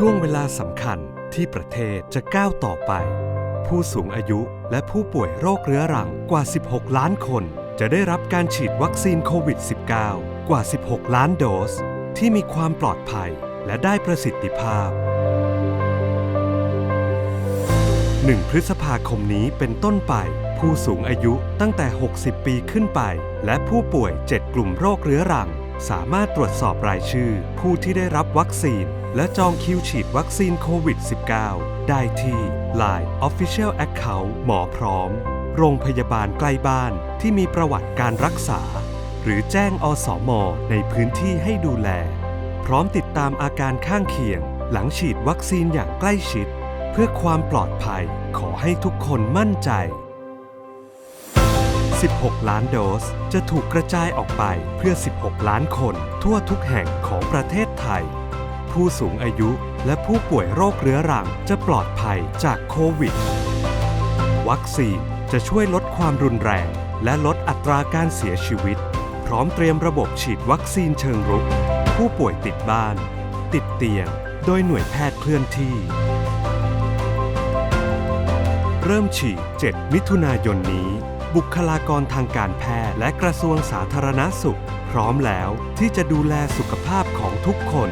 ช่วงเวลาสำคัญที่ประเทศจะก้าวต่อไป ผู้สูงอายุและผู้ป่วยโรคเรื้อรังกว่า 16 ล้านคน จะได้รับการฉีดวัคซีนโควิด -19 กว่า 16 ล้านโดส ที่มีความปลอดภัยและได้ประสิทธิภาพ 1 พฤษภาคมนี้เป็นต้นไป ผู้สูงอายุตั้งแต่ 60 ปีขึ้นไป และผู้ป่วย 7 กลุ่มโรคเรื้อรัง สามารถตรวจสอบรายชื่อ ผู้ที่ได้รับวัคซีน และจองคิวฉีดวัคซีนโควิด -19 ได้ที่ Line Official Account หมอพร้อม โรงพยาบาลใกล้บ้านที่มีประวัติการรักษา หรือแจ้งอสมอในพื้นที่ให้ดูแล พร้อมติดตามอาการข้างเคียง หลังฉีดวัคซีนอย่างใกล้ชิด เพื่อความปลอดภัยขอให้ทุกคนมั่นใจ 16 ล้านโดส จะถูกกระจายออกไปเพื่อ 16 ล้านคน ทั่วทุกแห่งของประเทศไทย ผู้สูงอายุและผู้ป่วยโรคเรื้อรังจะปลอดภัยจากโควิด วัคซีนจะช่วยลดความรุนแรง และลดอัตราการเสียชีวิต พร้อมเตรียมระบบฉีดวัคซีนเชิงรุก ผู้ป่วยติดบ้าน ติดเตียง โดยหน่วยแพทย์เคลื่อนที่ เริ่มฉีด 7 มิถุนายนนี้ บุคลากรทางการแพทย์และกระทรวงสาธารณสุข พร้อมแล้วที่จะดูแลสุขภาพของทุกคน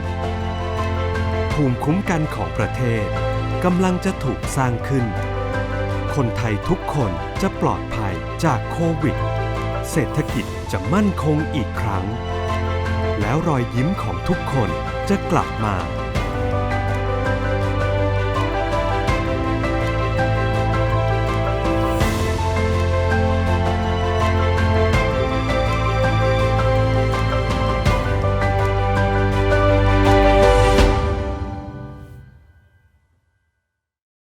ภูมิคุ้มกันของประเทศกำลังจะถูกสร้างขึ้น คนไทยทุกคนจะปลอดภัยจากโควิด เศรษฐกิจจะมั่นคงอีกครั้ง แล้วรอยยิ้มของทุกคนจะกลับมา